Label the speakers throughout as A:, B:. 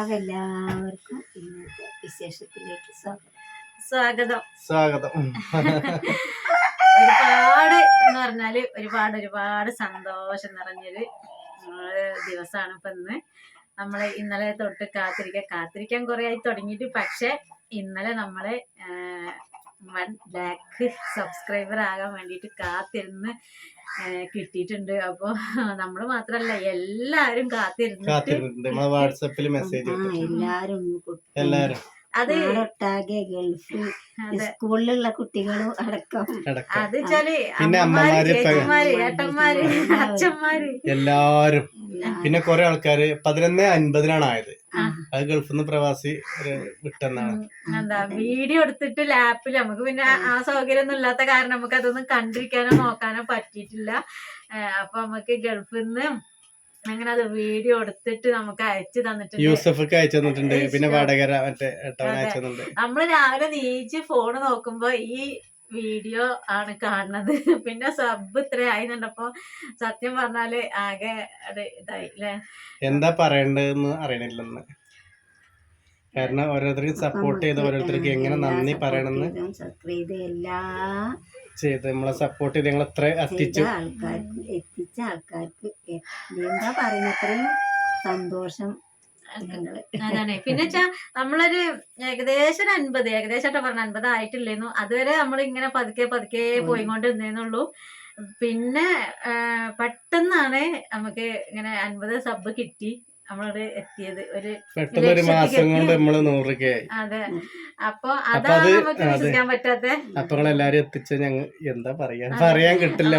A: അപ്പൊ എല്ലാവർക്കും ഇന്നത്തെ വിശേഷത്തിലേക്ക് സ്വാഗതം.
B: സ്വാഗതം.
C: സ്വാഗതം
B: ഒരുപാട് എന്ന് പറഞ്ഞാൽ ഒരുപാട് ഒരുപാട് സന്തോഷം നിറഞ്ഞൊരു ദിവസമാണ് ഇപ്പൊ ഇന്ന്. നമ്മൾ ഇന്നലെ തൊട്ട് കാത്തിരിക്കാൻ കാത്തിരിക്കാൻ കുറെ ആയി തുടങ്ങിയിട്ട് പക്ഷെ ഇന്നലെ നമ്മൾ വൺ ലാക്ക് സബ്സ്ക്രൈബർ ആകാൻ വേണ്ടിയിട്ട് കാത്തിരുന്ന് കിട്ടിയിട്ടുണ്ട് അപ്പൊ നമ്മൾ മാത്രല്ല എല്ലാരും
A: കാത്തിരുന്നു എല്ലാരും
C: എല്ലാരും.
B: അത്
A: ഗൾഫ്
B: അതെ.
A: സ്കൂളിലുള്ള കുട്ടികളും അടക്കം.
B: അത് വെച്ചാൽ
C: പിന്നെ
B: അമ്മമാര്
C: അമ്മമാര്,
B: ചേച്ചിമാര് ഏട്ടന്മാര് അച്ഛന്മാര്.
C: എല്ലാരും. പിന്നെ കൊറേ ആൾക്കാര് പതിനൊന്ന് അൻപതിനാണ് ആയത്. അത് ഗൾഫിൽ നിന്ന് പ്രവാസി വിട്ടെന്നാണ്.
B: എന്താ വീഡിയോ എടുത്തിട്ട് ലാപ്പിൽ നമുക്ക് പിന്നെ ആ- സൗകര്യം ഒന്നും ഇല്ലാത്ത കാരണം നമുക്ക് അതൊന്നും കണ്ടിരിക്കാനോ നോക്കാനോ പറ്റിയിട്ടില്ല. അപ്പൊ നമുക്ക് ഗൾഫിൽ നിന്ന് അങ്ങനെ അത് വീഡിയോ എടുത്തിട്ട് നമുക്ക് അയച്ചു തന്നിട്ടുണ്ട്.
C: യൂസഫ് അയച്ചു തന്നിട്ടുണ്ട്. പിന്നെ വാടകര മറ്റേ നമ്മൾ
B: നമ്മൾ രാവിലെ നീച്ച് ഫോണ് നോക്കുമ്പോ ഈ വീഡിയോ ആണ് കാണുന്നത്. പിന്നെ സബ് ഇത്ര ആയിന്നുണ്ടപ്പോ സത്യം പറഞ്ഞാൽ ആകെ അത് ഇതായി ല്ലേ?
C: എന്താ പറയണ്ടെന്ന് അറിയണില്ലെന്ന്. കാരണം ഓരോരുത്തർക്ക് സപ്പോർട്ട് ചെയ്ത് ഓരോരുത്തർക്ക് എങ്ങനെ നന്ദി പറയണമെന്ന്
A: സബ്സ്ക്രൈബ് എല്ലാ
C: ചെയ്ത് നമ്മളെ സപ്പോർട്ട് ചെയ്ത് ഞങ്ങൾ
A: അത്ര
C: എത്തിച്ചു.
A: ആൾക്കാർക്ക് എത്തിച്ച ആൾക്കാർക്ക് എന്താ പറയുന്ന അത്രയും സന്തോഷം
B: അതാണ്. പിന്നെ വെച്ചാ നമ്മളൊരു ഏകദേശം ഒരു അൻപത് ഏകദേശം പറഞ്ഞ അൻപത് ആയിട്ടില്ലേന്നു. അതുവരെ നമ്മൾ ഇങ്ങനെ പതുക്കെ പതുക്കെ പോയിക്കൊണ്ടിരുന്നേന്നുള്ളൂ പിന്നെ ആ, പെട്ടെന്നാണ് നമുക്ക് ഇങ്ങനെ അൻപത് സബ് കിട്ടി. നമ്മളോട് എത്തിയത് ഒരു
C: പെട്ടെന്ന് ഒരു മാസം കൊണ്ട് നമ്മൾ നൂറൊക്കെ ആയി.
B: അതെ. അപ്പൊ അതാണ്
C: അത്
B: നമുക്ക് വിശ്വസിക്കാൻ പറ്റാത്ത
C: അപ്പൊ എല്ലാരും എത്തിച്ച? ഞങ്ങൾ എന്താ പറയാ? പറയാൻ കിട്ടില്ല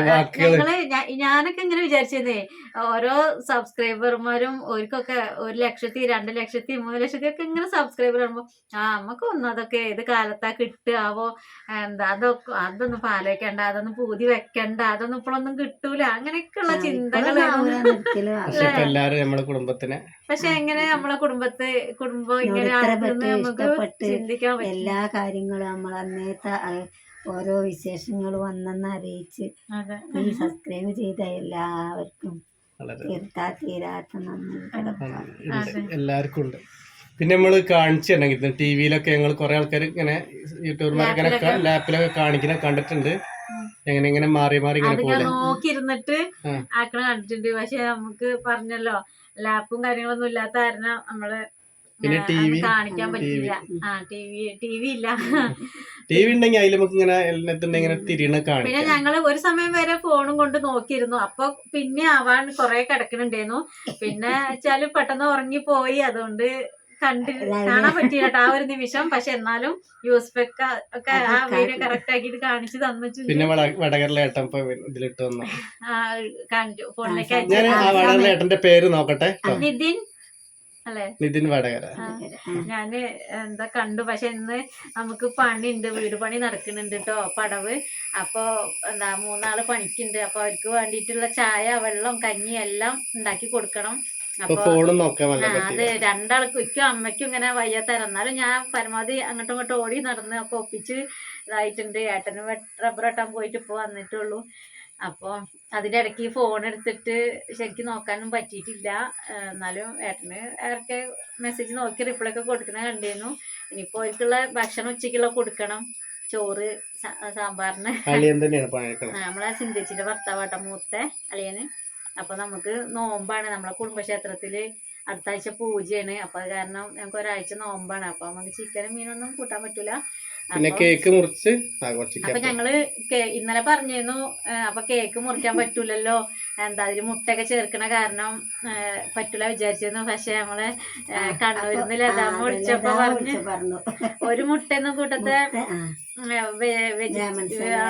B: ഞാനൊക്കെ ഇങ്ങനെ വിചാരിച്ചതേ ഓരോ സബ്സ്ക്രൈബർമാരും ഓർക്കൊക്കെ ഒരു ലക്ഷത്തി രണ്ട് ലക്ഷത്തി മൂന്ന് ലക്ഷത്തി ഒക്കെ ഇങ്ങനെ സബ്സ്ക്രൈബർ ആകുമ്പോ ആ നമുക്ക് ഒന്നും അതൊക്കെ ഏത് കാലത്താ കിട്ടുകവോ എന്താ അതൊക്കെ അതൊന്നും പാലിക്കണ്ട അതൊന്നും പൂതി വെക്കണ്ട അതൊന്നും ഇപ്പോഴൊന്നും കിട്ടൂല. അങ്ങനെയൊക്കെയുള്ള
C: ചിന്തകളാണ്. എല്ലാരും നമ്മുടെ കുടുംബത്തിനെ
B: പക്ഷെ എങ്ങനെ നമ്മളെ കുടുംബത്തെ കുടുംബം ഇങ്ങനെ
A: ഇഷ്ടപ്പെട്ട് എല്ലാ കാര്യങ്ങളും നമ്മൾ അന്നേത്തെ ഓരോ വിശേഷങ്ങൾ വന്നെന്ന് അറിയിച്ച് ഈ സബ്സ്ക്രൈബ് ചെയ്ത എല്ലാവർക്കും തീർത്താ തീരാത്ത നന്ദി.
C: എല്ലാവർക്കും ഉണ്ട്. പിന്നെ നമ്മൾ കാണിച്ചു തന്നെ ടി വിയിലൊക്കെ ഞങ്ങൾ കുറെ ആൾക്കാർ ഇങ്ങനെ ഇങ്ങനെ ലാപ്പിലൊക്കെ. കാണിക്കുന്ന കണ്ടിട്ടുണ്ട്. എങ്ങനെ ഇങ്ങനെ മാറി മാറി ഇങ്ങനെ
B: നോക്കിയിരുന്നിട്ട്
C: ആ.
B: ആക്കണ കണ്ടിട്ടുണ്ട്. പക്ഷെ നമുക്ക് പറഞ്ഞല്ലോ ലാപ്പും കാര്യങ്ങളൊന്നും ഇല്ലാത്ത കാരണം
C: നമ്മൾ
B: കാണിക്കാൻ പറ്റില്ല. ആ ടി വി ടി വി ഇല്ല.
C: ടി വി ഉണ്ടെങ്കിൽ അതിൽ നമുക്ക് ഇങ്ങനെ എല്ലാത്തിന്റെ ഇങ്ങനെ തിരിയണ
B: പിന്നെ
C: ഞങ്ങൾ
B: ഞങ്ങൾ ഒരു സമയം വരെ ഫോണും കൊണ്ട് നോക്കിയിരുന്നു. അപ്പൊ പിന്നെ ആവാൻ കൊറേ കിടക്കണുണ്ടായിരുന്നു. പിന്നെ വെച്ചാൽ പെട്ടെന്ന് ഉറങ്ങി പോയി അതുകൊണ്ട് കണ്ടി കാണാൻ പറ്റില്ല ആ ഒരു നിമിഷം. പക്ഷെ എന്നാലും യൂസ്പെക്ക ഒക്കെ ആ വീഡിയോ കറക്റ്റ് ആക്കിയിട്ട് കാണിച്ചു തന്നിട്ടുണ്ട്.
C: പിന്നെ വടകരലേട്ടൻ ഇതിലിട്ട് വന്നു.
B: ആ, കാണിച്ചു ഫോണിലേക്ക്
C: ഞാൻ ആ വടകരലേട്ടന്റെ പേര് നോക്കട്ടെ? ട്ടോ.
B: നിതിൻ അല്ലേ?
C: നിതിൻ വടകര.
B: ഞാൻ എന്താ കണ്ടു. പക്ഷെ ഇന്ന് നമുക്ക് പണിയുണ്ട്. വീട് പണി നടക്കുന്നുണ്ട് കേട്ടോ പടവ്. അപ്പൊ എന്താ മൂന്നാൾ പണിക്കുണ്ട്. അപ്പൊ അവർക്ക് വേണ്ടിയിട്ടുള്ള ചായ വെള്ളം കഞ്ഞി എല്ലാം ഉണ്ടാക്കി കൊടുക്കണം.
C: അപ്പൊ
B: അതെ രണ്ടാൾക്കും ഇക്കും അമ്മയ്ക്കും ഇങ്ങനെ വയ്യാത്തരം. എന്നാലും ഞാൻ പരമാവധി അങ്ങോട്ടും ഇങ്ങോട്ടും ഓടി നടന്ന് ഒക്കെ ഒപ്പിച്ച് ഇതായിട്ടുണ്ട്. ഏട്ടനും റബ്ബർ വെട്ടാൻ പോയിട്ട് ഇപ്പൊ വന്നിട്ടുള്ളൂ. അപ്പോൾ അതിന്റെ ഇടയ്ക്ക് ഫോൺ എടുത്തിട്ട് ശരിക്കും നോക്കാനും പറ്റിയിട്ടില്ല. എന്നാലും ഏട്ടന് ആർക്ക് മെസ്സേജ് നോക്കി റിപ്ലൈ ഒക്കെ കൊടുക്കണ കണ്ടിരുന്നു. ഇനിയിപ്പോൾ അവർക്കുള്ള ഭക്ഷണം ഉച്ചയ്ക്കുള്ള കൊടുക്കണം. ചോറ് സാമ്പാറിന്. നമ്മളെ സിന്ധിച്ചിന്റെ ഭർത്താവാട്ട മൂത്തെ അളിയന്. അപ്പൊ നമുക്ക് നോമ്പാണ്. നമ്മളെ കുടുംബക്ഷേത്രത്തിൽ അടുത്ത ആഴ്ച പൂജയാണ്. അപ്പൊ അത് കാരണം ഞങ്ങൾക്ക് ഒരാഴ്ച നോമ്പാണ്. അപ്പൊ നമുക്ക് ചിക്കനും മീനൊന്നും കൂട്ടാൻ പറ്റൂല.
C: പിന്നെ
B: അപ്പൊ-
C: കേക്ക് മുറിച്ച്
B: അപ്പൊ ഞങ്ങൾ ഇന്നലെ പറഞ്ഞിരുന്നു അപ്പൊ കേക്ക് മുറിക്കാൻ പറ്റൂലല്ലോ. എന്താ അതിൽ മുട്ടയൊക്കെ ചേർക്കണ കാരണം പറ്റൂല വിചാരിച്ചിരുന്നു. പക്ഷെ നമ്മളെ കണ്ണൂരിന്ന് ലതാമ്മ വിളിച്ചപ്പോ പറഞ്ഞു ഒരു മുട്ടയൊന്നും കൂട്ടത്തെ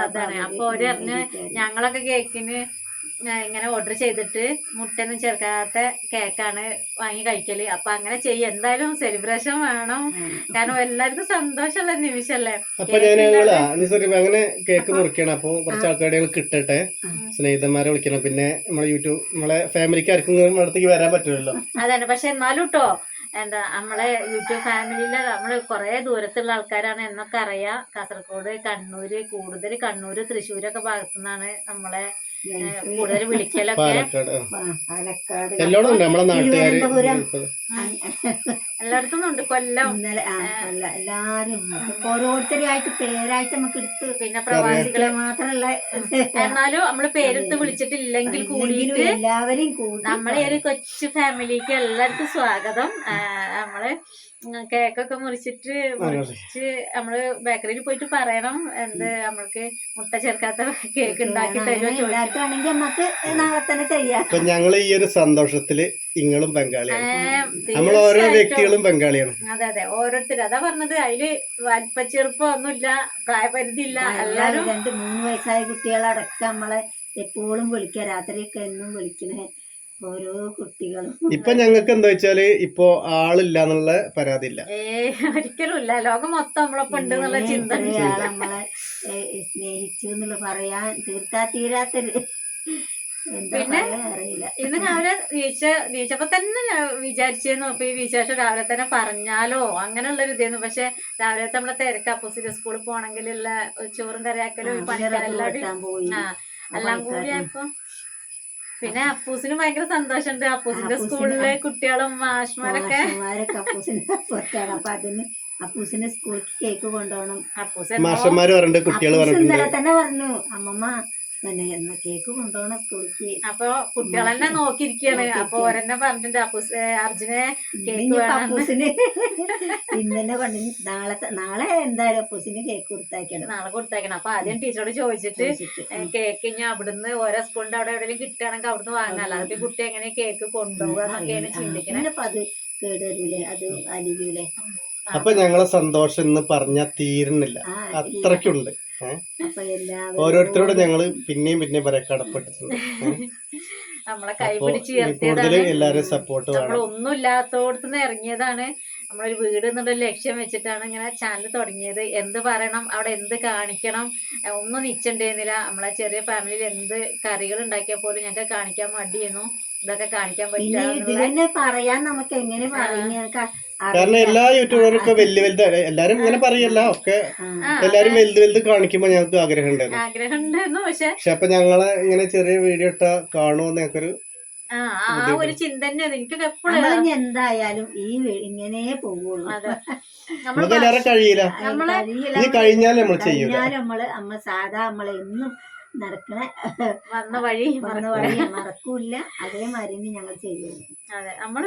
B: അതാണ്. അപ്പൊ
A: ഒരു
B: ഞങ്ങളൊക്കെ കേക്കിന് ഇങ്ങനെ ഓർഡർ ചെയ്തിട്ട് മുട്ടയൊന്നും ചേർക്കാത്ത കേക്കാണ് വാങ്ങി കഴിക്കൽ. അപ്പൊ അങ്ങനെ ചെയ്യും. എന്തായാലും സെലിബ്രേഷൻ വേണം. കാരണം എല്ലാവർക്കും സന്തോഷമുള്ള നിമിഷല്ലേ
C: അപ്പൊ ഞാൻ അങ്ങനെ കേക്ക് മുറിക്കണം. അപ്പൊ കുറച്ച് ആൾക്കാരുടെ കിട്ടട്ടെ. സ്നേഹിതന്മാരെ വിളിക്കണം. പിന്നെ നമ്മളെ യൂട്യൂബ് നമ്മളെ ഫാമിലിക്ക് ആർക്കും അടുത്തേക്ക് വരാൻ പറ്റുമല്ലോ
B: അതാണ്. പക്ഷെ എന്നാലും കേട്ടോ എന്താ നമ്മളെ യൂട്യൂബ് ഫാമിലിയിലെ നമ്മൾ കുറെ ദൂരത്തുള്ള ആൾക്കാരാണ് എന്നൊക്കെ അറിയാം. കാസർഗോഡ് കണ്ണൂര് കൂടുതൽ കണ്ണൂര് തൃശ്ശൂരൊക്കെ ഭാഗത്തു നിന്നാണ് നമ്മളെ കൂടുതൽ വിളിക്കലൊക്കെ
C: പാലക്കാട്.
A: തിരുവനന്തപുരം.
B: എല്ലായിടത്തും ഉണ്ട് കൊല്ലം.
A: ഇന്നലെ അല്ല എല്ലാരും. നമുക്ക് ഓരോരുത്തരായിട്ട് പേരായിട്ട് നമുക്ക് എടുത്ത്
B: പിന്നെ പ്രവാസികളെ
A: മാത്രല്ല
B: എന്നാലും നമ്മൾ പേരെടുത്ത് വിളിച്ചിട്ടില്ലെങ്കിൽ കൂടിയിട്ട്
A: എല്ലാവരെയും കൂടി
B: നമ്മളെ ഒരു കൊച്ചു ഫാമിലിക്ക് എല്ലാവർക്കും സ്വാഗതം. നമ്മൾ കേക്കൊക്കെ മുറിച്ചിട്ട് മുറിച്ച് നമ്മൾ ബേക്കറിയിൽ പോയിട്ട് പറയണം. എന്ത് നമ്മൾക്ക് മുട്ട ചേർക്കാത്ത കേക്ക് ഉണ്ടാക്കി തരുമോ
A: നമുക്ക് നാളെ തന്നെ ചെയ്യാം.
C: അപ്പൊ ഞങ്ങൾ ഈ ഒരു സന്തോഷത്തിൽ നിങ്ങളും പങ്കാളിയാണ് നമ്മൾ ഓരോ വ്യക്തികളും പങ്കാളിയാണ്
B: അതെ അതെ. ഓരോരുത്തർ അതാ പറഞ്ഞത്. അതിൽ വലിപ്പച്ചെറുപ്പം ഒന്നുമില്ല പ്രായപരിധി ഇല്ല എല്ലാരും
A: രണ്ട് മൂന്ന് വയസ്സായ കുട്ടികളടക്കം നമ്മളെ എപ്പോഴും വിളിക്കുക. രാത്രിയൊക്കെ എന്നും വിളിക്കണേ. ഓരോ കുട്ടികളും.
C: ഇപ്പൊ ഞങ്ങൾക്ക് എന്താ വെച്ചാൽ ഇപ്പൊ ആളില്ല എന്നുള്ള പരാതി ഇല്ല.
B: ഏ ഒരിക്കലും ഇല്ല. ലോകം മൊത്തം നമ്മളൊപ്പം ഉണ്ട് എന്നുള്ള ചിന്ത.
A: നമ്മളെ ഏ, സ്നേഹിച്ചു എന്നുള്ള പറയാൻ തീർത്താ തീരാത്തൊരു എന്താ
B: പിന്നെ?
A: പറയാ അറിയില്ല.
B: ഇന്ന് രാവിലെ വീഴ്ച വീഴ്ചപ്പോ തന്നെ ഞാൻ വിചാരിച്ചിരുന്നു അപ്പൊ ഈ വിശേഷം രാവിലെ തന്നെ പറഞ്ഞാലോ? അങ്ങനെയുള്ള ഒരു ഇതായിരുന്നു പക്ഷെ രാവിലത്തെ നമ്മളെ തിരക്ക്. അപ്പോസിറ്റ് സ്കൂളിൽ പോണെങ്കിലുള്ള ചോറും കറിയാക്കലും ഈ പണിക്കാരും എല്ലാവരും
A: കൂട്ടാൻ പോയി.
B: ആ എല്ലാം കൂടി ആയപ്പോ പിന്നെ അപ്പൂസിന് ഭയങ്കര സന്തോഷമുണ്ട്. അപ്പൂസിന്റെ സ്കൂളിലെ കുട്ടികളും മാഷ്മാരൊക്കെ.
A: അപ്പൂസിന്റെ അപ്പൊ അതിന് അപ്പൂസിന് സ്കൂളിലേക്ക് കേക്ക് കൊണ്ടുപോകണം.
B: അപ്പൂസ്
A: തന്നെ പറഞ്ഞു അമ്മമ്മ പിന്നെ എന്ന കേക്ക് കൊണ്ടുപോണ സ്കൂളിലേക്ക്
B: അപ്പൊ കുട്ടികളെന്നെ നോക്കിയിരിക്കാണ് അപ്പൊ ഒരെന്നെ പറഞ്ഞിട്ടുണ്ട്. അപ്പൂസ് അർജുനെ കേക്ക്
A: അപ്പൂസിന് ഇന്നെ കൊണ്ട് നാളെ നാളെ എന്തായാലും അപ്പൂസിന് കേക്ക് കൊടുത്താക്കണം
B: നാളെ കൊടുത്തേക്കണം അപ്പൊ ആദ്യം ടീച്ചറോട് ചോദിച്ചിട്ട് കേക്ക് ഇനി അവിടുന്ന് ഓരോ സ്കൂളിന്റെ അവിടെ എവിടെയെങ്കിലും കിട്ടുകയാണെങ്കിൽ അവിടുന്ന് വാങ്ങാം. അല്ലാതെ കുട്ടി എങ്ങനെ കേക്ക് കൊണ്ടുപോകുക എന്നൊക്കെയാണ് ചിന്തിക്കണേ.
A: അപ്പൊ അത് കേടുവരൂലേ? അത് അലിയൂലേ?
C: അപ്പൊ ഞങ്ങളെ സന്തോഷം ഇന്ന് പറഞ്ഞാ തീരുന്നില്ല.
A: അത്രക്കുണ്ട്
C: അത്രയ്ക്കുണ്ട് ഏഹ് ഓരോരുത്തരോടും ഞങ്ങൾ പിന്നെയും പിന്നെയും പറയാം കടപ്പെട്ടിട്ടുണ്ട്.
B: നമ്മളെ ഉയർത്തിയതാണ്.
C: എല്ലാരും സപ്പോർട്ട്
B: നമ്മൾ
C: ഒന്നും
B: ഒന്നും ഇല്ലാത്തോടത്തുനിന്ന് ഇറങ്ങിയതാണ്. നമ്മളൊരു വീട് എന്നുള്ള ലക്ഷ്യം വെച്ചിട്ടാണ് ഇങ്ങനെ ചാനൽ തുടങ്ങിയത്. എന്ത് പറയണം അവിടെ എന്ത് കാണിക്കണം ഒന്നും നിച്ചണ്ടേന്നില്ല നമ്മളെ ചെറിയ ഫാമിലിയിൽ എന്ത് കറികൾ ഉണ്ടാക്കിയാൽ പോലും ഞങ്ങൾക്ക് കാണിക്കാൻ മടിയെന്നു ഇതൊക്കെ കാണിക്കാൻ പറ്റില്ല
A: പറയാൻ നമുക്ക് എങ്ങനെ പറയുന്ന?
C: കാരണം എല്ലാ യൂട്യൂബർക്കും വലിയ വലുത്. എല്ലാരും ഇങ്ങനെ പറയല്ല. ഒക്കെ എല്ലാരും വലുത് വലുത് കാണിക്കുമ്പോ ഞങ്ങൾക്ക് ആഗ്രഹം ഉണ്ടായിരുന്നു
B: പക്ഷെ
C: അപ്പൊ ഞങ്ങളെ ഇങ്ങനെ ചെറിയ വീഡിയോ ഇട്ടാ കാണുമോ ഞങ്ങൾക്കൊരു
B: ആ ആ ഒരു ചിന്ത എനിക്കൊക്കെ എപ്പോഴും
A: എന്തായാലും ഈ വീ- ഇങ്ങനെ പോവുള്ളൂ.
B: അതെ. നമ്മൾ
C: നമുക്ക് എല്ലാവരും കഴിയില്ല.
B: നമ്മളെ
C: കഴിഞ്ഞാൽ നമ്മൾ ചെയ്യും
A: കഴിഞ്ഞാലും നമ്മൾ അമ്മ സാധാ നമ്മളെ എന്നും നടക്കണ.
B: വന്ന വഴി
A: വന്ന വഴി മറക്കൂല. അതേമാതിരി ഞങ്ങൾ ചെയ്യുന്നത്
B: അതെ നമ്മൾ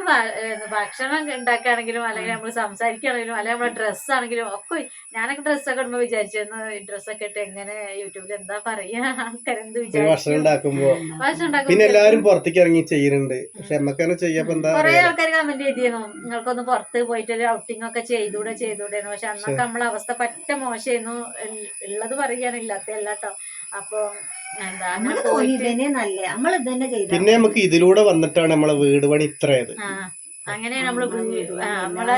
B: ഭക്ഷണം ഉണ്ടാക്കുകയാണെങ്കിലും അല്ലെങ്കിൽ നമ്മൾ സംസാരിക്കുകയാണെങ്കിലും അല്ലെങ്കിൽ നമ്മുടെ ഡ്രസ്സ് ആണെങ്കിലും ഒക്കെ ഞാനൊക്കെ ഡ്രസ്സൊക്കെ ഇടുമ്പോ വിചാരിച്ചിരുന്നു ഈ ഡ്രസ്സൊക്കെ ഇട്ട് എങ്ങനെ യൂട്യൂബിൽ എന്താ പറയാ ആൾക്കാരെന്ത്
C: ഭക്ഷണം ഉണ്ടാക്കുമ്പോ പിന്നെ എല്ലാരും പുറത്തേക്ക് ഇറങ്ങി ചെയ്യുന്നുണ്ട്. പക്ഷെ എന്താ
B: കുറെ ആൾക്കാർ കമന്റ് ചെയ്തിരുന്നു നിങ്ങൾക്കൊന്ന് പുറത്ത് പോയിട്ട് ഒരു ഔട്ടിംഗ് ഒക്കെ ചെയ്തൂടെ ചെയ്തൂടെ പക്ഷെ അന്നൊക്കെ നമ്മളെ അവസ്ഥ പറ്റ മോശമായിരുന്നു. ഉള്ളത് പറയുകയാണ് ഇല്ലാത്ത അല്ലാട്ടോ അപ്പൊ എന്താ അങ്ങനെ
A: തോന്നി നല്ല. നമ്മൾ ചെയ്ത
C: പിന്നെ നമുക്ക് ഇതിലൂടെ വന്നിട്ടാണ് നമ്മളെ വീട് പണി ഇത്രയത്
B: ആ അങ്ങനെയാണ് നമ്മൾ നമ്മളെ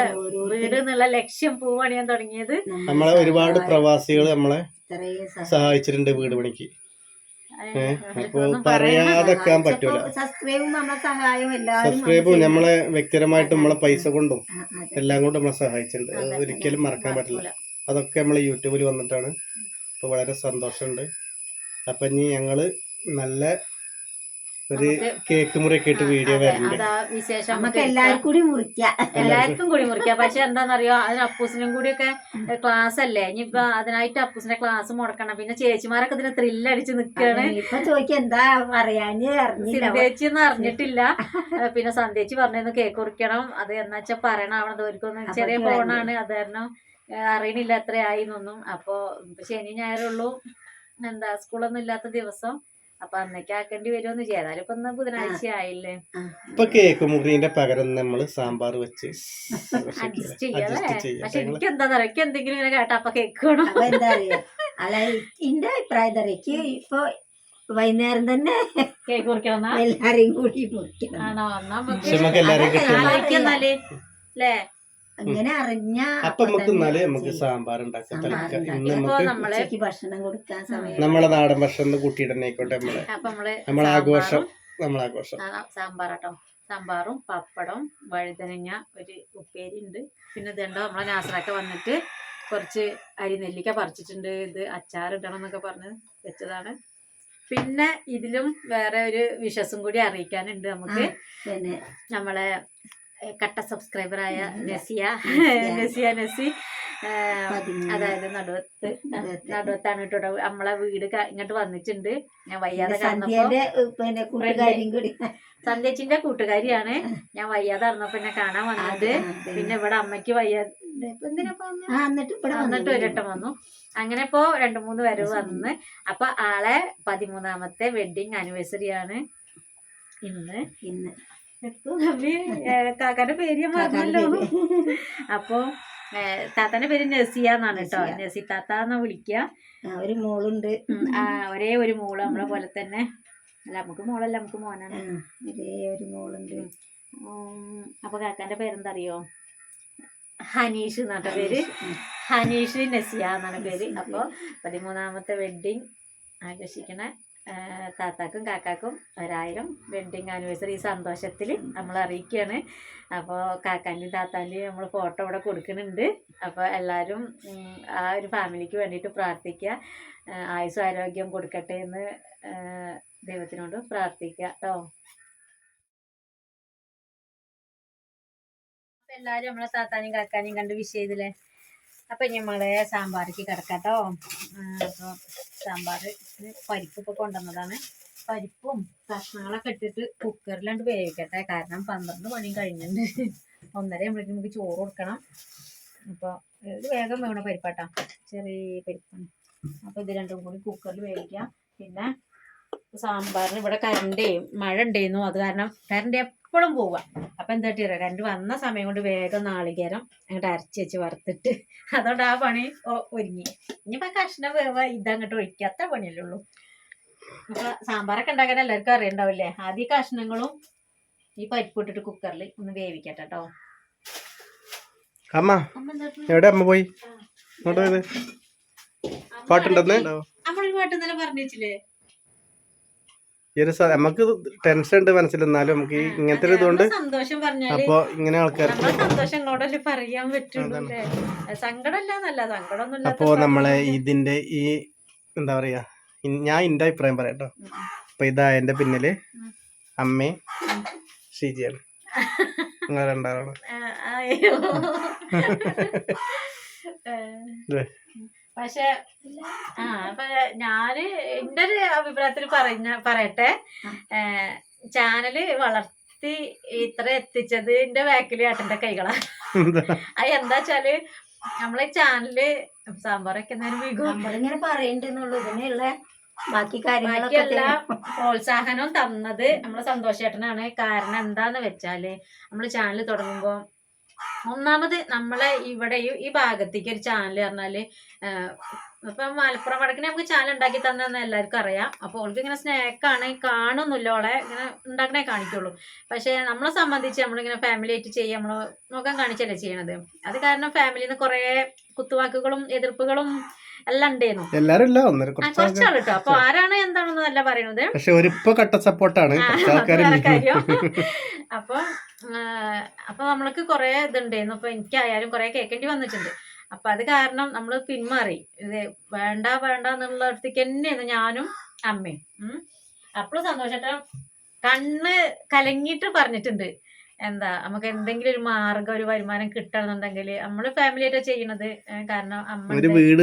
B: വീട് എന്നുള്ള ലക്ഷ്യം പൂവണിയാൻ തുടങ്ങിയത്
C: നമ്മളെ ഒരുപാട് പ്രവാസികൾ നമ്മളെ
A: ഇത്രയും
C: സഹായിച്ചിട്ടുണ്ട് വീട് പണിക്ക്. അപ്പൊ പറയാതെക്കാൻ പറ്റൂല.
A: സബ്സ്ക്രൈബും നമ്മളെ സഹായവും എല്ലാവരും
C: സബ്സ്ക്രൈബും നമ്മളെ വ്യക്തിപരമായിട്ട് നമ്മളെ പൈസ കൊണ്ടും എല്ലാം കൊണ്ടും നമ്മളെ സഹായിച്ചിട്ടുണ്ട്. ഒരിക്കലും മറക്കാൻ പറ്റില്ല. അതൊക്കെ നമ്മളെ യൂട്യൂബിൽ വന്നിട്ടാണ്. അപ്പൊ വളരെ സന്തോഷമുണ്ട്. അപ്പൊ ഇനി ഞങ്ങൾ നല്ല ഒരു കേക്ക് മുറിയൊക്കെ ഇട്ട് വീഡിയോ വരുന്നുണ്ട്
B: അതാ വിശേഷം.
A: നമുക്ക് എല്ലാവർക്കും കൂടി മുറിക്കാം.
B: എല്ലാവർക്കും. കൂടി മുറിക്കാം. പക്ഷെ എന്താണെന്നറിയോ അതിന് അപ്പൂസിനും ഒക്കെ ക്ലാസ് അല്ലേ ഇനിയിപ്പൊ അതിനായിട്ട് അപ്പൂസിന്റെ ക്ലാസ് മുടക്കണം. പിന്നെ ചേച്ചിമാരൊക്കെ ഇതിന് ത്രില്ലടിച്ച് നിക്കാണ്.
A: ഇപ്പൊ ചോദിക്കാം എന്താ പറയാന്
B: സിന്ധേച്ചി ഒന്നും അറിഞ്ഞിട്ടില്ല. പിന്നെ സന്ധ്യേച്ചി പറഞ്ഞിരുന്നു കേക്ക് മുറിക്കണം. അത് എന്നാ വെച്ചാ പറയണം അവർക്കൊന്നും ചെറിയ ഫോണാണ്. അത് കാരണം അറിയണില്ല എത്രയായി എന്നൊന്നും. അപ്പൊ ശനി ഞായറുള്ളൂ. എന്താ സ്കൂളൊന്നും ഇല്ലാത്ത ദിവസം. അപ്പൊ അന്നേക്ക് ആക്കേണ്ടി വരുമെന്ന് ചെയ്താലും ഇപ്പൊ ഇന്ന് ബുധനാഴ്ച ആയില്ലേ?
C: ഇപ്പൊ കേക്ക് മുറിന്റെ പകരം നമ്മൾ സാമ്പാർ വെച്ച്
B: അഡ്ജസ്റ്റ് ചെയ്യാല്ലേ പക്ഷെ എനിക്ക് എന്താ പറയാ എനിക്ക് എന്തെങ്കിലും ഇങ്ങനെ കേട്ടാ അപ്പൊ കേക്ക് വേണം?
A: എന്താ അറിയാ? അല്ല എന്റെ അഭിപ്രായം എനിക്ക് ഇപ്പൊ വൈകുന്നേരം തന്നെ
B: കേക്ക് മുറിക്കണം?
A: എല്ലാരെയും കൂടി മുറിക്കണം.
B: ആണോ? എന്നാ
C: നമുക്ക്
B: ആലോചിക്കുന്നാൽ അല്ലേ
A: അങ്ങനെ അറിഞ്ഞ
C: അപ്പൊ നമുക്ക് ഇന്നലെ നമുക്ക് സാമ്പാർ ഉണ്ടാക്കാം നമുക്ക്
A: നമ്മൾ ഭക്ഷണം കൊടുക്കാൻ സമയം.
C: നമ്മളെ നാടൻ ഭക്ഷണം കൂട്ടിയിടന്നെ ആയിക്കോട്ടെ നമ്മളെ.
B: നമ്മളെ
C: ആഘോഷം നമ്മളെ ആഘോഷം.
B: സാമ്പാറാട്ടോ. സാമ്പാറും പപ്പടം വഴുതനങ്ങ ഒരു ഉപ്പേരി ഉണ്ട് പിന്നെ ഇതുണ്ടോ നമ്മളെ നാസറൊക്കെ വന്നിട്ട് കുറച്ച് അരി നെല്ലിക്ക പറിച്ചിട്ടുണ്ട്. ഇത് അച്ചാറിടണം എന്നൊക്കെ പറഞ്ഞ് വെച്ചതാണ്. പിന്നെ ഇതിലും വേറെ ഒരു വിഷസും കൂടി അറിയിക്കാനുണ്ട് നമുക്ക്.
A: പിന്നെ
B: നമ്മളെ കട്ട സബ്സ്ക്രൈബറായ നസിയ.
A: നസിയ.
B: നസി. അതായത് നടുവത്ത്
A: നടുവത്ത്.
B: നടുവത്താണ് കേട്ടോ നമ്മളെ വീട് ഇങ്ങോട്ട് വന്നിട്ടുണ്ട്. ഞാൻ വയ്യാതെ സന്ധ്യച്ചിന്റെ കൂട്ടുകാരിയാണ്. ഞാൻ വയ്യാതെ അറിഞ്ഞപ്പോ എന്നെ കാണാൻ വന്നത്. പിന്നെ ഇവിടെ അമ്മയ്ക്ക് വയ്യാതെ
A: എന്നിട്ട്.
B: ഒരട്ടം വന്നു. അങ്ങനെ ഇപ്പോ രണ്ടു മൂന്ന് വരവ് വന്ന്. അപ്പൊ ആളെ പതിമൂന്നാമത്തെ വെഡിങ് ആനിവേഴ്സറി ആണ് ഇന്ന്.
A: ഇന്ന്.
B: ഏ, കാക്കാന്റെ പേര് ഞാൻ മറന്നല്ലോ. അപ്പൊ താത്താന്റെ പേര് നസിയ എന്നാണ് കേട്ടോ. നസി താത്ത എന്നാ വിളിക്കുക
A: ഒരു മോളുണ്ട്.
B: ഒരേ ഒരു മോൾ നമ്മളെ പോലെ തന്നെ. അല്ല നമുക്ക് മോളല്ല നമുക്ക് മോനാണ്.
A: ഒരേ ഒരു മോളുണ്ട്.
B: അപ്പൊ കാക്കാന്റെ പേരെന്തറിയോ? ഹനീഷ് എന്നാട്ട പേര്. ഹനീഷ് നസിയ എന്നാണ് പേര്.
A: അപ്പൊ
B: അപ്പോൾ പതിമൂന്നാമത്തെ വെഡ്ഡിങ് ആഘോഷിക്കണേ. താത്താക്കും കാക്കാക്കും ഒരായിരം വെഡ്ഡിങ് ആനിവേഴ്സറി സന്തോഷത്തിൽ നമ്മൾ അറിയിക്കുകയാണ്. അപ്പോൾ കാക്കാന്റെയും താത്താന്റെയും നമ്മൾ ഫോട്ടോ ഇവിടെ കൊടുക്കുന്നുണ്ട്. അപ്പോൾ എല്ലാവരും ആ ഒരു ഫാമിലിക്ക് വേണ്ടിയിട്ട് പ്രാർത്ഥിക്കുക. ആയുസ് ആരോഗ്യം കൊടുക്കട്ടെ എന്ന് ദൈവത്തിനോട് പ്രാർത്ഥിക്കുക കേട്ടോ എല്ലാവരും നമ്മളെ താത്താനെയും കാക്കാനെയും കണ്ട് വിഷ് ചെയ്തില്ലേ? അപ്പൊ ഞമ്മൾ സാമ്പാർക്ക് കിടക്കാട്ടോ. അപ്പോൾ സാമ്പാർ പരിപ്പ് ഇപ്പൊ കൊണ്ടുവന്നതാണ്. പരിപ്പും കഷ്ണങ്ങളൊക്കെ ഇട്ടിട്ട് കുക്കറിലാണ്ട് വേവിക്കട്ടെ. കാരണം പന്ത്രണ്ട് മണി കഴിഞ്ഞിട്ടുണ്ട്. ഒന്നര ആകുമ്പോഴേക്കും നമുക്ക് ചോറ് കൊടുക്കണം. അപ്പോൾ ഇത് വേഗം വേണം പരിപ്പാട്ടാ? ചെറിയ പരിപ്പാണ്. അപ്പോൾ ഇത് രണ്ടും കൂടി കുക്കറിൽ വേവിക്കാം. പിന്നെ സാമ്പാറിന് ഇവിടെ കരണ്ടേ മഴ ഉണ്ടായിരുന്നു അത് കാരണം കറണ്ട് എപ്പോഴും പോവുക അപ്പം എന്താ ചെയ്യുക രണ്ട് വന്ന സമയം കൊണ്ട് വേഗം നാളികേരം അങ്ങോട്ട് അരച്ച് വെച്ച് വറുത്തിട്ട് അതുകൊണ്ട് ആ പണി ഓ ഒരുങ്ങി. ഇനിയിപ്പോൾ കഷ്ണം വേവ ഇതങ്ങോട്ട് ഒഴിക്കാത്ത പണിയല്ലേ ഉള്ളൂ. അപ്പൊ സാമ്പാറൊക്കെ ഉണ്ടാക്കാൻ എല്ലാവർക്കും അറിയണ്ടാവില്ലേ? ആദ്യം കഷ്ണങ്ങളും ഈ പരിപ്പ് ഇട്ടിട്ട് കുക്കറിൽ ഒന്ന് വേവിക്കട്ടോ കേട്ടോ
C: അമ്മ
B: അമ്മ
C: എവിടെ അമ്മ പോയി? പാട്ടുണ്ടെന്ന്
B: നമ്മളൊരു പാട്ട് പറഞ്ഞു വെച്ചില്ലേ
C: ഈ ഒരു നമുക്ക് ടെൻഷൻ ഉണ്ട് മനസ്സിൽ. എന്നാലും നമുക്ക് ഇങ്ങനത്തെ ഒരു ഇതുകൊണ്ട് അപ്പൊ ഇങ്ങനെ ആൾക്കാർ അപ്പോ നമ്മളെ ഇതിന്റെ ഈ എന്താ പറയാ ഞാൻ എന്റെ അഭിപ്രായം പറയാട്ടോ അപ്പൊ ഇതാ എന്റെ
B: പിന്നിൽ.
C: അമ്മയും ഷീജിയാണ്. നിങ്ങൾ രണ്ടാളാണ്?
B: പക്ഷെ ആ അപ്പൊ ഞാൻ എന്റെ ഒരു അഭിപ്രായത്തിൽ പറഞ്ഞ പറയട്ടെ. ചാനൽ വളർത്തി ഇത്ര എത്തിച്ചത് എന്റെ ബാക്കിൽ ഏട്ടന്റെ കൈകളാണ്? അത് എന്താ വെച്ചാൽ നമ്മളെ ചാനൽ സാമ്പാറൊക്കെ
A: നമ്മളിങ്ങനെ പറയണ്ടെന്നുള്ളൂ. ഇതിനുള്ള ബാക്കി കാര്യങ്ങളൊക്കെ
B: ബാക്കിയെല്ലാം പ്രോത്സാഹനം തന്നത് നമ്മളെ സന്തോഷേട്ടനാണ്. കാരണം എന്താന്ന് വെച്ചാൽ നമ്മൾ ചാനൽ തുടങ്ങുമ്പോ ഒന്നാമത് നമ്മളെ ഇവിടെ ഈ- ഭാഗത്തേക്ക് ഒരു ചാനൽ പറഞ്ഞാൽ അപ്പൊ ഇപ്പൊ മലപ്പുറം വടക്കിന് നമുക്ക് ചാനൽ ഉണ്ടാക്കി തന്നെന്ന് എല്ലാവർക്കും അറിയാം. അപ്പൊ ഓൾക്ക് ഇങ്ങനെ സ്നേക്കാണ് കാണുന്നില്ല ഓളെ. ഇങ്ങനെ ഉണ്ടാക്കണേ കാണിക്കുള്ളൂ. പക്ഷെ നമ്മളെ സംബന്ധിച്ച് നമ്മളിങ്ങനെ ഫാമിലി ആയിട്ട് ചെയ്യുക നമ്മൾ നോക്കാൻ കാണിച്ചല്ലേ ചെയ്യണത്. അത് കാരണം ഫാമിലിയിൽ നിന്ന് കുറേ കുത്തുവാക്കുകളും എതിർപ്പുകളും എല്ലാം ഉണ്ടായിരുന്നു
C: എല്ലാരും ഇല്ല. ഒന്നര
B: കേട്ടോ അപ്പൊ ആരാണ് എന്താണെന്നല്ല പറയണത്?
C: പക്ഷെ കട്ട സപ്പോർട്ടാണ്.
B: അപ്പൊ ആ, അപ്പൊ നമ്മൾക്ക് കുറെ ഇതുണ്ടായിരുന്നു. അപ്പൊ എനിക്കായാലും കുറെ കേൾക്കേണ്ടി വന്നിട്ടുണ്ട്. അപ്പൊ അത് കാരണം നമ്മൾ പിന്മാറി. ഇത് വേണ്ട വേണ്ട എന്നുള്ള അടുത്തേക്ക് തന്നെയായിരുന്നു ഞാനും അമ്മയും. അപ്പോൾ അപ്പോഴും സന്തോഷേട്ടൻ കണ്ണ് കലങ്ങിയിട്ട് പറഞ്ഞിട്ടുണ്ട്. എന്താ നമുക്ക് എന്തെങ്കിലും ഒരു മാർഗം ഒരു വരുമാനം കിട്ടണമെന്നുണ്ടെങ്കിൽ നമ്മൾ ഫാമിലി ആയിട്ട് ചെയ്യണത്. കാരണം അമ്മ
C: ഒരു വീട്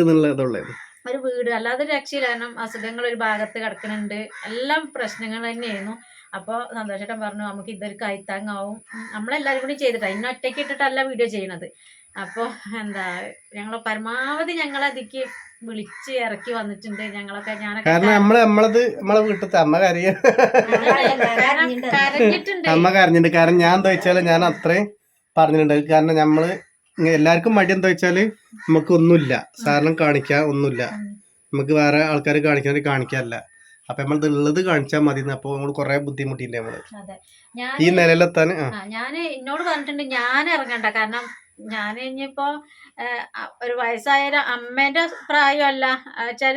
B: ഒരു വീട്. അല്ലാതെ രക്ഷയില്ല. കാരണം അസുഖങ്ങൾ ഒരു ഭാഗത്ത് കിടക്കുന്നുണ്ട് എല്ലാം പ്രശ്നങ്ങൾ തന്നെയായിരുന്നു. അപ്പോൾ സന്തോഷേട്ടൻ പറഞ്ഞു നമുക്ക് ഇതൊരു കൈത്താങ്ങാവും. നമ്മളെല്ലാവരും കൂടി ചെയ്തിട്ടാ. ഇന്ന് ഒറ്റയ്ക്ക് ഇട്ടിട്ടല്ല വീഡിയോ ചെയ്യണത്. അപ്പോൾ എന്താ ഞങ്ങൾ പരമാവധി ഞങ്ങളതിക്ക് വിളിച്ച് ഇറക്കി വന്നിട്ടുണ്ട്. ഞങ്ങളൊക്കെ ഞാനൊക്കെ
C: കാരണം നമ്മൾ നമ്മളത് നമ്മളെ വീട്ടിലത്തെ അമ്മ കരയ.
B: കാരണം കരഞ്ഞിട്ടുണ്ട്.
C: അമ്മ കരഞ്ഞിട്ടുണ്ട് കാരണം ഞാൻ എന്താ വെച്ചാൽ ഞാൻ അത്രയും പറഞ്ഞിട്ടുണ്ട്. കാരണം നമ്മൾ എല്ലാവർക്കും മടി എന്താ വെച്ചാൽ നമുക്ക് ഒന്നുമില്ല. സാറിനും കാണിക്കാൻ ഒന്നുമില്ല. നമുക്ക് വേറെ ആൾക്കാർ കാണിക്കാൻ കാണിക്കാനല്ല അപ്പൊ നമ്മൾ ഉള്ളത് കാണിച്ചാൽ മതി അപ്പൊ നമ്മൾ കുറെ
B: ബുദ്ധിമുട്ടിണ്ട് നമ്മൾ?
C: ഈ നിലയിലെത്താൻ
B: ഞാൻ എന്നോട് പറഞ്ഞിട്ടുണ്ട് ഞാൻ ഇറങ്ങണ്ട. കാരണം ഞാൻ ഇനിയിപ്പോ ഒരു വയസ്സായ അമ്മേന്റെ പ്രായമല്ല. വെച്ചാൽ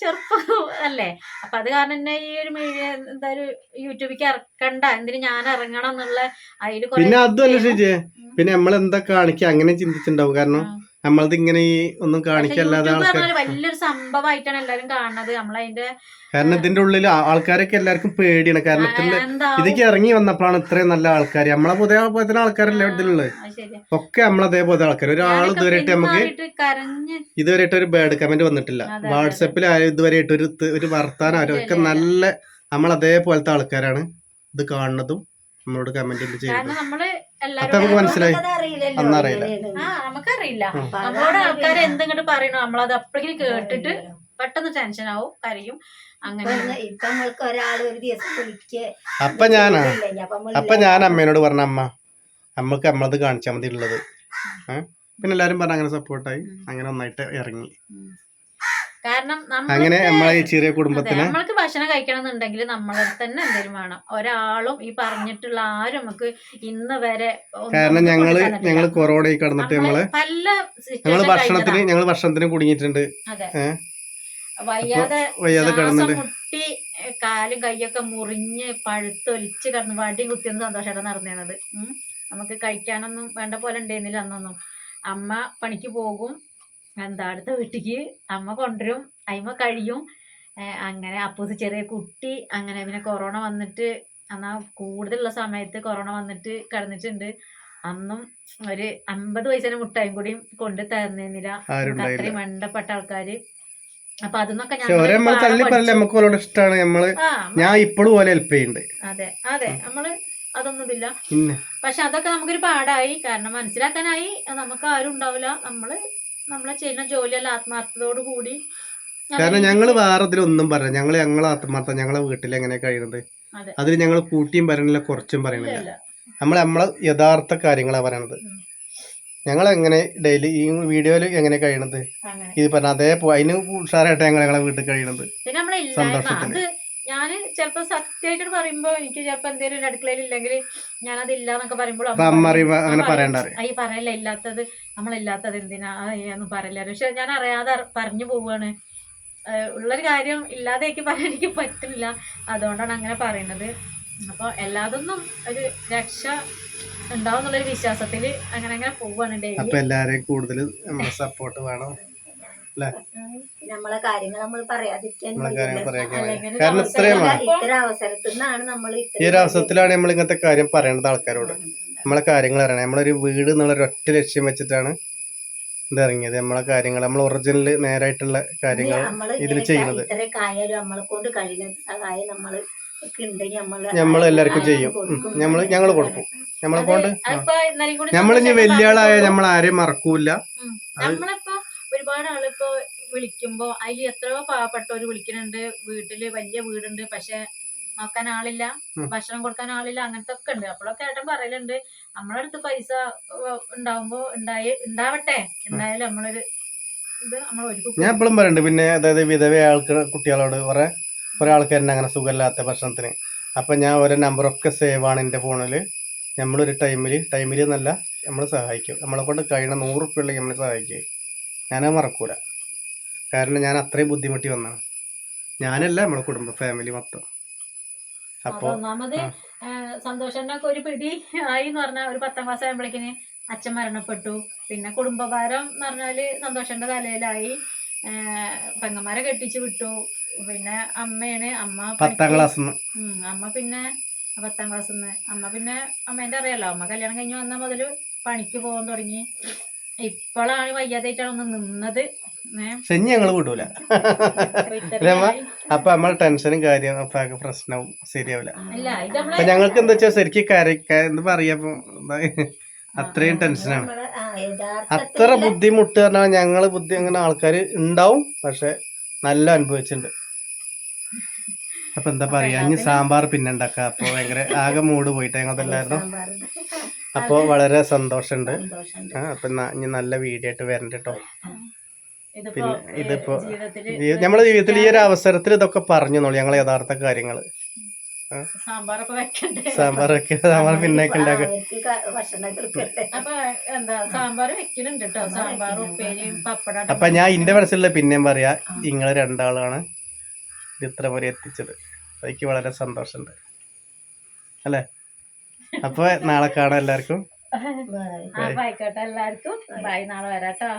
B: ചെറുപ്പം അല്ലേ? അപ്പൊ അത് കാരണം തന്നെ ഈ ഒരു മീഡിയ എന്താ ഒരു യൂട്യൂബിലേക്ക് ഇറക്കണ്ട. എന്തിന് ഞാൻ ഇറങ്ങണം എന്നുള്ള അതിൽ
C: പിന്നെ അതുമല്ല ചേച്ചി പിന്നെ നമ്മൾ എന്താ കാണിക്കുക അങ്ങനെ ചിന്തിച്ചിട്ടുണ്ടാവും കാരണം നമ്മളത് ഇങ്ങനെ ഈ ഒന്നും കാണിക്കല്ലാതെ ആൾക്കാർ
B: വലിയൊരു സംഭവമായിട്ടാണ് എല്ലാരും കാണുന്നത് നമ്മളതിന്റെ
C: കാരണം ഇതിന്റെ ഉള്ളിൽ ആൾക്കാരൊക്കെ എല്ലാവർക്കും പേടിയാണ്. കാരണം ഇതിന്റെ ഇതൊക്കെ ഇറങ്ങി വന്നപ്പോഴാണ് ഇത്രയും നല്ല ആൾക്കാർ നമ്മളെ പുതിയ പോലത്തെ ആൾക്കാരല്ലേ ഇതിലുള്ളത്
B: അത് ശരിയാ.
C: ഒക്കെ നമ്മളതേപോലെ ആൾക്കാർ ഒരാൾ
B: ഇതുവരെ
C: ഇതുവരെയായിട്ട് നമുക്ക്
B: ഇതുവരെ
C: ഇതുവരെയായിട്ട് ഒരു ബാഡ് കമന്റ് വന്നിട്ടില്ല. വാട്സപ്പിൽ ആരും ഇതുവരെയായിട്ട് ഒരു ഒരു വർത്താനം ആരും ഒക്കെ. നല്ല നമ്മളതേപോലത്തെ ആൾക്കാരാണ് ഇത് കാണുന്നതും. നമ്മളോട് കമന്റ് ചെയ്യുന്നത്
B: നമുക്കറിയില്ല. നമ്മളോട് ആൾക്കാർ എന്തെങ്കിലും പറയണോ നമ്മളത് അപ്പോഴേക്കും കേട്ടിട്ട് പെട്ടെന്ന് ടെൻഷൻ ആവും കരയും. അങ്ങനെ.
C: അപ്പൊ ഞാനാ?
A: അപ്പൊ
C: ഞാൻ അമ്മേനോട് പറഞ്ഞ അമ്മ അമ്മയ്ക്ക് നമ്മളത് കാണിച്ചാൽ മതി ഉള്ളത് ഏഹ് പിന്നെ എല്ലാരും പറഞ്ഞ അങ്ങനെ സപ്പോർട്ടായി അങ്ങനെ ഒന്നായിട്ട് ഇറങ്ങി.
B: കാരണം
C: അങ്ങനെ നമ്മളെ ചെറിയ കുടുംബത്തിന്
B: നമ്മൾക്ക് ഭക്ഷണം കഴിക്കണം എന്നുണ്ടെങ്കിൽ നമ്മളെ തന്നെ എന്തെങ്കിലും വേണം. ഒരാളും ഈ പറഞ്ഞിട്ടുള്ള ആരും നമുക്ക് ഇന്ന് വരെ
C: കാരണം
B: ഞങ്ങൾ
C: ഞങ്ങൾ കൊറോണയിൽ കടന്നിട്ട് നമ്മൾ
B: പല ഞങ്ങൾ
C: ഭക്ഷണത്തിന്
B: ഞങ്ങൾ
C: ഞങ്ങൾ ഭക്ഷണത്തിന് കുടുങ്ങിയിട്ടുണ്ട്.
B: വയ്യാതെ
C: വയ്യാതെ കിടന്നിട്ട്.
B: മുട്ടി കാലും കൈയൊക്കെ മുറിഞ്ഞ് പഴുത്തൊലിച്ച് കിടന്ന് വടി കുത്തിയൊന്നും സന്തോഷമായിട്ട് നടന്നിരുന്നത്. നമുക്ക് കഴിക്കാനൊന്നും വേണ്ട പോലെ ഉണ്ടായിരുന്നില്ല അന്നൊന്നും. അമ്മ പണിക്ക് പോകും. എന്താ അടുത്ത വീട്ടിക്ക് അമ്മ കൊണ്ടുവരും അയിമ കഴിയും. അങ്ങനെ അപ്പൂസ് ചെറിയ കുട്ടി അങ്ങനെ പിന്നെ കൊറോണ വന്നിട്ട് എന്നാ കൂടുതലുള്ള സമയത്ത് കൊറോണ വന്നിട്ട് കിടന്നിട്ടുണ്ട്. അന്നും ഒരു അമ്പത് വയസ്സിന് മുട്ടായും കൂടി കൊണ്ട് തരുന്നില്ല
C: മണ്ടപ്പെട്ട
B: അത്രയും ആൾക്കാര്. അപ്പൊ അതൊന്നൊക്കെ
C: ഇഷ്ടമാണ്
B: നമ്മൾ
C: ഞാൻ ഇപ്പോഴും പോലെ ഹെൽപ്പ് ചെയ്യുന്നുണ്ട്
B: അതെ അതെ നമ്മൾ
C: അതൊന്നുമില്ല.
B: പക്ഷെ അതൊക്കെ നമുക്കൊരു പാടായി. കാരണം മനസ്സിലാക്കാനായി. നമുക്ക് ആരും ഉണ്ടാവില്ല. നമ്മൾ നമ്മളെ ചെയ്യുന്ന ജോലിയെല്ലാം ആത്മാർത്ഥതയോട് കൂടി
C: കാരണം ഞങ്ങൾ വേറെ ഇതിലൊന്നും പറയാം ഞങ്ങൾ ഞങ്ങളെ ആത്മാർത്ഥം ഞങ്ങളെ വീട്ടിൽ എങ്ങനെ കഴിയുന്നത്
B: അതെ.
C: അതിൽ ഞങ്ങൾ കൂട്ടിയും പറയണില്ല കുറച്ചും പറയണില്ല. നമ്മൾ നമ്മളെ യഥാർത്ഥ കാര്യങ്ങളാണ് പറയണത്. ഞങ്ങൾ എങ്ങനെ ഡെയിലി ഈ വീഡിയോയിൽ എങ്ങനെ കഴിയണത്? ഇത് പറഞ്ഞ അതേ അതിന് ഉഷാറായിട്ട് ഞങ്ങൾ ഞങ്ങളെ വീട്ടിൽ കഴിയണത്.
B: പിന്നെ അത് ചിലപ്പോ സത്യമായിട്ട് പറയുമ്പോ എനിക്ക് ചിലപ്പോ എന്തെങ്കിലും അടുക്കളയിൽ ഇല്ലെങ്കിൽ ഞാനത് ഇല്ല എന്നൊക്കെ പറയുമ്പോൾ
C: അങ്ങനെ പറയണ്ട
B: ഈ പറയല്ല ഇല്ലാത്തത് നമ്മളില്ലാത്തത് എന്തിനാ? ഒന്നും പറയില്ല പക്ഷെ ഞാൻ അറിയാതെ പറഞ്ഞു പോവാണ്. ഉള്ളൊരു കാര്യം ഇല്ലാതെ എനിക്ക് പറയാൻ എനിക്ക് പറ്റില്ല. അതുകൊണ്ടാണ് അങ്ങനെ പറയുന്നത് അപ്പൊ എല്ലാതൊന്നും ഒരു രക്ഷ ഉണ്ടാവും എന്നുള്ളൊരു വിശ്വാസത്തിൽ അങ്ങനെ അങ്ങനെ പോവാണ് ഡെയിലി.
C: അപ്പൊ എല്ലാരെയും കൂടുതൽ സപ്പോർട്ട് വേണം.
A: നമ്മളെ കാര്യങ്ങൾ നമ്മൾ പറയാതിരിക്കാൻ
C: കാരണം ഇത്രയും
A: ഇത്തരം അവസരത്തിൽ നിന്നാണ് നമ്മൾ
C: ഈ ഒരു അവസരത്തിലാണ് നമ്മൾ ഇങ്ങനത്തെ കാര്യം പറയേണ്ടത് ആൾക്കാരോട്. നമ്മളെ കാര്യങ്ങൾ അറിയണം. നമ്മളൊരു വീട് എന്നുള്ള ഒറ്റ ലക്ഷ്യം വെച്ചിട്ടാണ് ഇതിറങ്ങിയത് ഇറങ്ങിയത്. നമ്മളെ കാര്യങ്ങൾ നമ്മൾ ഒറിജിനൽ നേരായിട്ടുള്ള കാര്യങ്ങൾ ഇതിൽ ചെയ്യുന്നത്. നമ്മൾ എല്ലാവർക്കും ചെയ്യും. നമ്മൾ ഞങ്ങൾ കൊടുക്കും. നമ്മളെ കൊണ്ട് നമ്മളിനി വലിയ ആളായ നമ്മൾ ആരെയും മറക്കൂല.
B: ഒരുപാട് ആളിപ്പോ വിളിക്കുമ്പോ അതിൽ എത്രയോ പാവപ്പെട്ടവര് വിളിക്കുന്നുണ്ട് വീട്ടിൽ വലിയ വീടുണ്ട്. പക്ഷെ നോക്കാൻ ആളില്ല. ഭക്ഷണം കൊടുക്കാൻ ആളില്ല. അങ്ങനത്തെ ഒക്കെ ഉണ്ട്. അപ്പോഴൊക്കെ ഏട്ടൻ പറയലുണ്ട്. നമ്മളെ അടുത്ത് പൈസ ഉണ്ടാവുമ്പോ ഉണ്ടായി ഉണ്ടാവട്ടെ. ഉണ്ടായാലും നമ്മളൊരു നമ്മൾ
C: ഞാൻ എപ്പോഴും പറയുന്നുണ്ട് പിന്നെ അതായത് വിധവ ആൾക്ക് കുട്ടികളോട് കുറെ കുറെ ആൾക്കാരുണ്ട് അങ്ങനെ സുഖമില്ലാത്ത ഭക്ഷണത്തിന്. അപ്പം ഞാൻ ഓരോ നമ്പറൊക്കെ സേവ് ആണ് എന്റെ ഫോണിൽ നമ്മളൊരു ടൈമിൽ ടൈമിൽ എന്നല്ല നമ്മൾ സഹായിക്കും. നമ്മളെ കൊണ്ട് കഴിയണ നൂറ് ഉറുപ്പ്യ ഉണ്ടെങ്കിൽ നമ്മളെ സഹായിക്കും. ഞാനത് മറക്കൂല. കാരണം ഞാൻ അത്രയും ബുദ്ധിമുട്ടി വന്നാണ് ഞാനല്ല നമ്മളെ കുടുംബ ഫാമിലി മൊത്തം. അപ്പൊ
B: ഒന്നാമത്. ഒരു പിടി ആയി എന്ന് പറഞ്ഞാൽ ഒരു പത്താം ക്ലാസ് ആയപ്പോഴേക്കിന് അച്ഛൻ മരണപ്പെട്ടു. പിന്നെ കുടുംബഭാരം എന്ന് പറഞ്ഞാൽ സന്തോഷന്റെ തലയിലായി. പെങ്ങന്മാരെ കെട്ടിച്ചു വിട്ടു. പിന്നെ അമ്മയാണ് അമ്മ
C: പത്താം ക്ലാസ്
B: അമ്മ പിന്നെ പത്താം ക്ലാസ് അമ്മ പിന്നെ അമ്മേന്റെ അറിയാലോ അമ്മ കല്യാണം കഴിഞ്ഞ് വന്ന മുതൽ പണിക്ക് പോകാൻ തുടങ്ങി. ഇപ്പോഴാണ് വയ്യാതായിട്ടാണ് ഒന്ന് നിന്നത്.
C: ശനി ഞങ്ങൾ വിടൂല
B: അപ്പൊ?
C: നമ്മൾ ടെൻഷനും കാര്യം അപ്പൊ ആകെ പ്രശ്നവും ശരിയാവില്ല. അപ്പൊ ഞങ്ങൾക്ക് എന്താ വെച്ചാൽ ശരിക്കും കര ക- എന്താ പറയാ അത്രയും ടെൻഷനാണ് അത്ര ബുദ്ധിമുട്ട് പറഞ്ഞാൽ ഞങ്ങൾ ബുദ്ധി അങ്ങനെ ആൾക്കാർ ഉണ്ടാവും പക്ഷെ നല്ല അനുഭവിച്ചിട്ടുണ്ട്. അപ്പൊ എന്താ പറയാ ഇനി സാമ്പാർ പിന്നെ ഉണ്ടാക്ക. അപ്പൊ ഭയങ്കര ആകെ മൂഡ് പോയിട്ട് ഞങ്ങളതെല്ലായിരുന്നു
A: അപ്പോൾ
C: അപ്പൊ വളരെ സന്തോഷമുണ്ട്
A: സന്തോഷമുണ്ട്
C: ആ അപ്പൊ ഇനി നല്ല വീഡിയോ ആയിട്ട് വരണ്ട കേട്ടോ
B: ഇതിപ്പോ
C: നമ്മുടെ ജീവിതത്തിൽ ഈ ഒരു അവസരത്തിൽ ഇതൊക്കെ പറഞ്ഞു നോളൂ ഞങ്ങൾ യഥാർത്ഥ കാര്യങ്ങൾ.
B: സാമ്പാറൊക്കെ വെക്കണ്ടേ?
C: സാമ്പാറൊക്കെ സാമ്പാർ പിന്നെ
B: അപ്പൊ എന്താ സാമ്പാർ വെക്കലുണ്ട് കേട്ടോ സാമ്പാർ ഉപ്പേരിയും പപ്പടം
C: അപ്പൊ ഞാൻ ഇന്റെ മനസ്സിലുള്ള പിന്നെയും പറയാ നിങ്ങൾ രണ്ടാളാണ് ഇത് ഇത്ര വരെ എത്തിച്ചത്. എനിക്ക് വളരെ സന്തോഷമുണ്ട് അല്ലേ? അപ്പൊ നാളെ കാണാം എല്ലാവർക്കും.
B: ആയിക്കോട്ടെ എല്ലാവർക്കും. ബൈ നാളെ വരാട്ടോ.